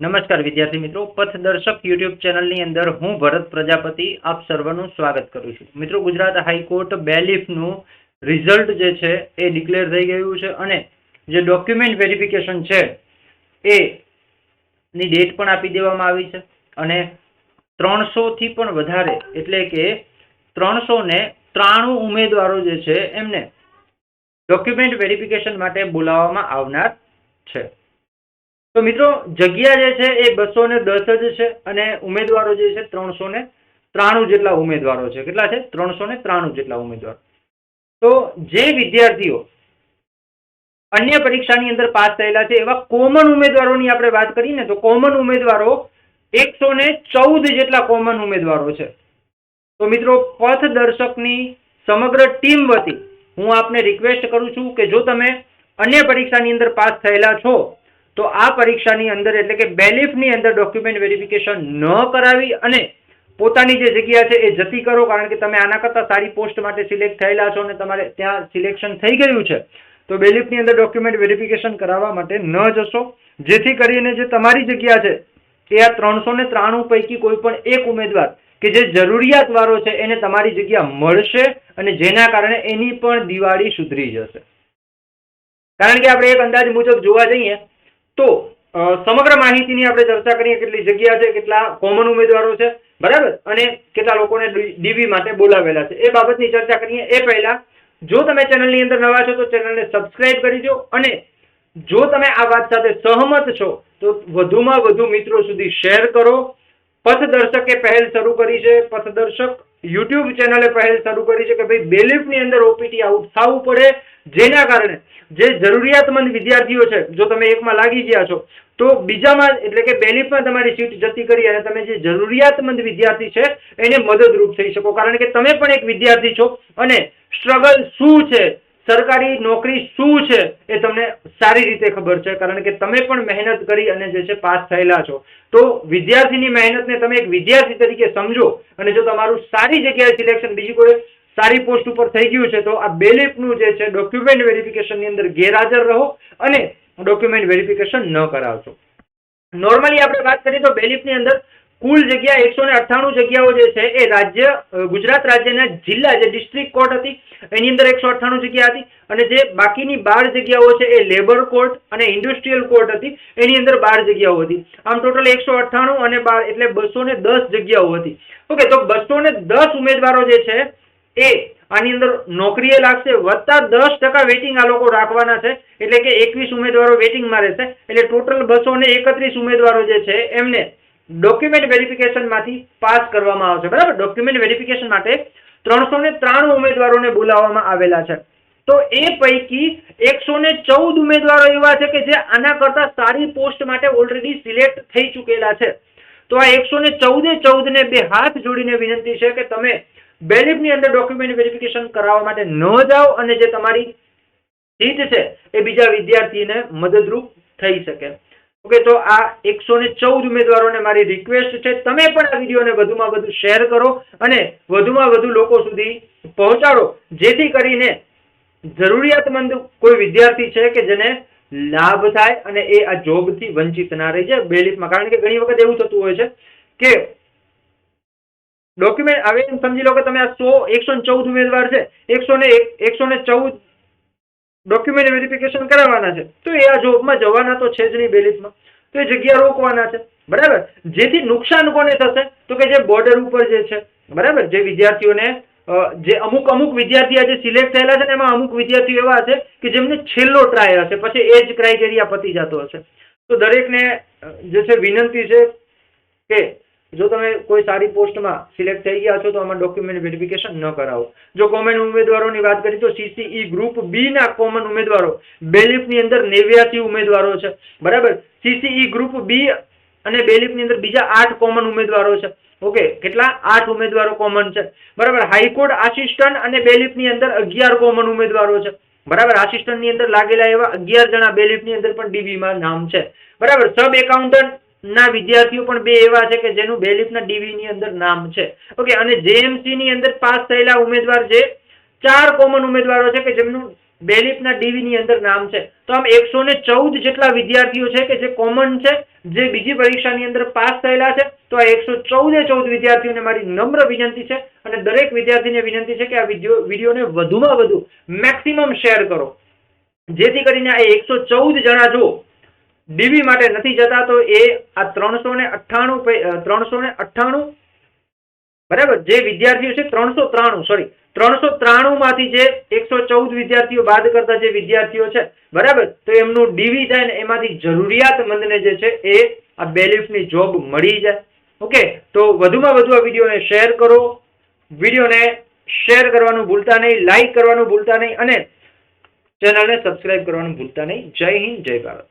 નમસ્કાર વિદ્યાર્થી મિત્રો, પથદર્શક યુટ્યુબ ચેનલની અંદર હું ભરત પ્રજાપતિ આપ સર્વનું સ્વાગત કરું છું. મિત્રો, ગુજરાત હાઈકોર્ટ બેલીફનું રિઝલ્ટ જે છે એ ડિક્લેર થઈ ગયું છે અને જે ડોક્યુમેન્ટ વેરિફિકેશન છે એ ની ડેટ પણ આપી દેવામાં આવી છે અને ત્રણસો થી પણ વધારે એટલે કે ત્રણસો ને ત્રાણું ઉમેદવારો જે છે એમને ડોક્યુમેન્ટ વેરિફિકેશન માટે બોલાવવામાં આવનાર છે. તો મિત્રો, જગ્યા જે છે એ બસો ને દસ જ છે અને ઉમેદવારો જે છે ત્રણસો ને ત્રાણું જેટલા ઉમેદવારો છે. કેટલા છે? ત્રણસો ને ત્રાણું જેટલા ઉમેદવારો. તો જે વિદ્યાર્થીઓ અન્ય પરીક્ષાની અંદર પાસ થયેલા છે, એવા કોમન ઉમેદવારોની આપણે વાત કરીએ તો કોમન ઉમેદવારો એકસો ને ચૌદ જેટલા કોમન ઉમેદવારો છે. તો મિત્રો, પથદર્શકની સમગ્ર ટીમ વતી હું આપને રિક્વેસ્ટ કરું છું કે જો તમે અન્ય પરીક્ષાની અંદર પાસ થયેલા છો તો આ પરીક્ષાની અંદર, એટલે કે બેલીફની અંદર ડોક્યુમેન્ટ વેરિફિકેશન ન કરાવી અને પોતાની જે જગ્યા છે એ જતી કરો, કારણ કે તમે આના કરતાં સારી પોસ્ટ માટે સિલેક્ટ થયેલા છો અને તમારે ત્યાં સિલેક્શન થઈ ગયું છે, તો બેલીફની અંદર ડોક્યુમેન્ટ વેરિફિકેશન કરાવવા માટે ન જશો. જેથી કરીને જે તમારી જગ્યા છે, એ આ ત્રણસો ને ત્રાણું પૈકી કોઈ પણ એક ઉમેદવાર કે જે જરૂરિયાતવાળો છે, એને તમારી જગ્યા મળશે અને જેના કારણે એની પણ દિવાળી સુધરી જશે. કારણ કે આપણે એક અંદાજ મુજબ જોવા જઈએ તો સમગ્ર માહિતીની આપણે ચર્ચા કરીએ કેટલી જગ્યા છે, કેટલા કોમન ઉમેદવારો છે, બરાબર? અને કેટલા લોકોને ડીવી માટે બોલાવેલા છે. એ બાબતની ચર્ચા કરીએ. એ પહેલા, જો તમે ચેનલની અંદર નવા છો તો ચેનલને સબસ્ક્રાઇબ કરી દો અને જો તમે આ વાત સાથે સહમત છો, તો વધુમાં વધુ મિત્રો સુધી શેર કરો. પથદર્શકે પહેલ શરૂ કરી છે. પથદર્શક યુટ્યુબ ચેનલે પહેલ શરૂ કરી છે કે ભાઈ બેલીફની અંદર ઓપીટી આઉટ થવું પડે જેના કારણે જે જરૂરિયાતમંદ વિદ્યાર્થીઓ છે, જો તમે એકમાં લાગી ગયા છો, તો બીજામાં એટલે કે બેલીફમાં તમારી સીટ જતી કરી અને તમે જે જરૂરિયાતમંદ વિદ્યાર્થી છે, એને મદદરૂપ થઈ શકો. કારણ કે તમે પણ એક વિદ્યાર્થી છો અને સ્ટ્રગલ શું છે? સરકારી નોકરી શું છે એ તમને સારી રીતે ખબર છે, કારણ કે તમે પણ મહેનત કરી અને જે છે પાસ થયેલા છો. તો વિદ્યાર્થીની મહેનતને તમે એક વિદ્યાર્થી તરીકે સમજો અને જો તમારું સારી જગ્યાએ સિલેક્શન બીજી કોઈ સારી પોસ્ટ ઉપર થઈ ગયું છે, તો આ બેલીફનું જે છે ડોક્યુમેન્ટ વેરિફિકેશનની અંદર ગેરહાજર રહો અને ડોક્યુમેન્ટ વેરિફિકેશન ન કરાવશો. નોર્મલી આપણે વાત કરીએ તો બેલીફની અંદર કુલ જગ્યા એકસો ને અઠ્ઠાણું જગ્યાઓ જે છે એ રાજ્ય ગુજરાત રાજ્યના જિલ્લા જે ડિસ્ટ્રિક્ટ કોર્ટ હતી, એની અંદર એકસો અઠ્ઠાણું જગ્યા હતી. અને જે બાકીની બાર જગ્યાઓ છે એ લેબર કોર્ટ અને ઇન્ડસ્ટ્રીયલ કોર્ટ હતી. એની અંદર બાર જગ્યાઓ હતી. આમ ટોટલ એકસો અઠ્ઠાણું અને બાર એટલે બસો ને દસ જગ્યાઓ હતી. ઓકે, તો બસો ને દસ ઉમેદવારો જે છે એ આની અંદર નોકરીએ લાગશે. વત્તા દસ ટકા વેટિંગ આ લોકો રાખવાના છે. એટલે કે એકવીસ ઉમેદવારો વેટિંગમાં રહેશે. એટલે ટોટલ બસો ને એકત્રીસ ઉમેદવારો જે છે એમને ડોક્યુમેન્ટ વેરિફિકેશનમાંથી પાસ કરવામાં આવશે. બરાબર? ડોક્યુમેન્ટ વેરિફિકેશન માટે ત્રણસો ને ત્રાણું ઉમેદવારોને બોલાવવામાં આવેલા છે. તો એ પૈકી એકસો ને ચૌદ ઉમેદવારો એવા છે કે જે આના કરતા સારી પોસ્ટ માટે ઓલરેડી સિલેક્ટ થઈ ચૂકેલા છે. તો આ એકસો ને ચૌદે ચૌદ ને બે હાથ જોડીને વિનંતી છે કે તમે બેલિફની અંદર ડોક્યુમેન્ટ વેરિફિકેશન કરાવવા માટે ન જાઓ અને જે તમારી સીટ છે એ બીજા વિદ્યાર્થીને મદદરૂપ થઈ શકે. ઓકે, તો આ એકસો ને ચૌદ ઉમેદવારોને મારી રિક્વેસ્ટ છે. તમે પણ આ વિડીયોને વધુમાં વધુ શેર કરો અને વધુમાં વધુ લોકો સુધી પહોંચાડો. જેથી કરીને જરૂરિયાતમંદ કોઈ વિદ્યાર્થી છે કે જેને લાભ થાય અને એ આ જોબથી વંચિત ના રહી જાય બેલીફમાં. કારણ કે ઘણી વખત એવું થતું હોય છે કે ડોક્યુમેન્ટ હવે સમજી લો કે તમે આ સો, એકસો ચૌદ ઉમેદવાર છે. એકસો ને એક, એકસો ને ચૌદ ડોક્યુમેન્ટ વેરિફિકેશન કરાવવાના છે. તો એ આ જોબમાં જવાના તો છે જ નહીં બેલીફમાં તો એ જગ્યા રોકવાના છે. બરાબર? જેથી નુકસાન કોને થશે? તો કે જે બોર્ડર ઉપર જે છે. બરાબર? જે વિદ્યાર્થીઓને જે અમુક અમુક વિદ્યાર્થી આજે સિલેક્ટ થયેલા છે ને એમાં અમુક વિદ્યાર્થીઓ એવા હશે કે જેમને છેલ્લો ટ્રાય હશે. પછી એ જ ક્રાઇટેરિયા પતી જતો હશે. તો દરેકને જે છે વિનંતી છે કે જો તમે કોઈ સારી પોસ્ટમાં સિલેક્ટ થઈ ગયા છો, તો આમાં ડોક્યુમેન્ટ વેરિફિકેશન ન કરાવો. જો કોમન ઉમેદવારોની વાત કરીએ તો સીસીઈ ગ્રુપ બી ના કોમન ઉમેદવારો, બેલિફની અંદર નેવ્યાસી ઉમેદવારો છે. બરાબર? સીસીઈ ગ્રુપ બી અને બેલિફની અંદર બીજા આઠ કોમન ઉમેદવારો છે. ઓકે, કેટલા? આઠ ઉમેદવારો કોમન છે. બરાબર? હાઈકોર્ટ આસિસ્ટન્ટ અને બેલિફની અંદર અગિયાર કોમન ઉમેદવારો છે. બરાબર? આસિસ્ટન્ટની અંદર લાગેલા એવા અગિયાર જણા બેલિફની અંદર પણ ડીબીમાં નામ છે. બરાબર? સબ એકાઉન્ટન્ટ ના વિદ્યાર્થીઓ પણ બે એવા છે કે જેનું બેલીફના ડીવીની અંદર નામ છે. ઓકે અને જેએમસીની અંદર પાસ થયેલા ઉમેદવાર જે ચાર કોમન ઉમેદવારો છે કે જેમનું બેલીફના ડીવીની અંદર નામ છે. તો આમ એકસો ને ચૌદ જેટલા વિદ્યાર્થીઓ છે કે જે કોમન છે, જે બીજી પરીક્ષાની અંદર પાસ થયેલા છે, તો આ એકસો ચૌદે ચૌદ વિદ્યાર્થીઓને મારી નમ્ર વિનંતી છે અને દરેક વિદ્યાર્થીને વિનંતી છે કે આ વીડિયો વિડીયોને વધુમાં વધુ મેક્સિમમ શેર કરો. જેથી કરીને આ એકસો ચૌદ જણા જો ડીબી માટે નથી જતા તો એ આ ત્રણસો ને અઠ્ઠાણું ત્રણસો ને અઠ્ઠાણું બરાબર? જે વિદ્યાર્થીઓ છે ત્રણસો ત્રાણું સોરી ત્રણસો ત્રાણું માંથી જે એકસો ચૌદ વિદ્યાર્થીઓ બાદ કરતા જે વિદ્યાર્થીઓ છે, બરાબર? તો એમનું ડીવી થાય ને એમાંથી જરૂરિયાતમંદને જે છે એ આ બેલિફની જોબ મળી જાય. ઓકે? તો વધુમાં વધુ આ વિડીયોને શેર કરો. વિડીયોને શેર કરવાનું ભૂલતા નહીં, લાઈક કરવાનું ભૂલતા નહીં અને ચેનલને સબસ્ક્રાઇબ કરવાનું ભૂલતા નહીં. જય હિન્દ, જય ભારત.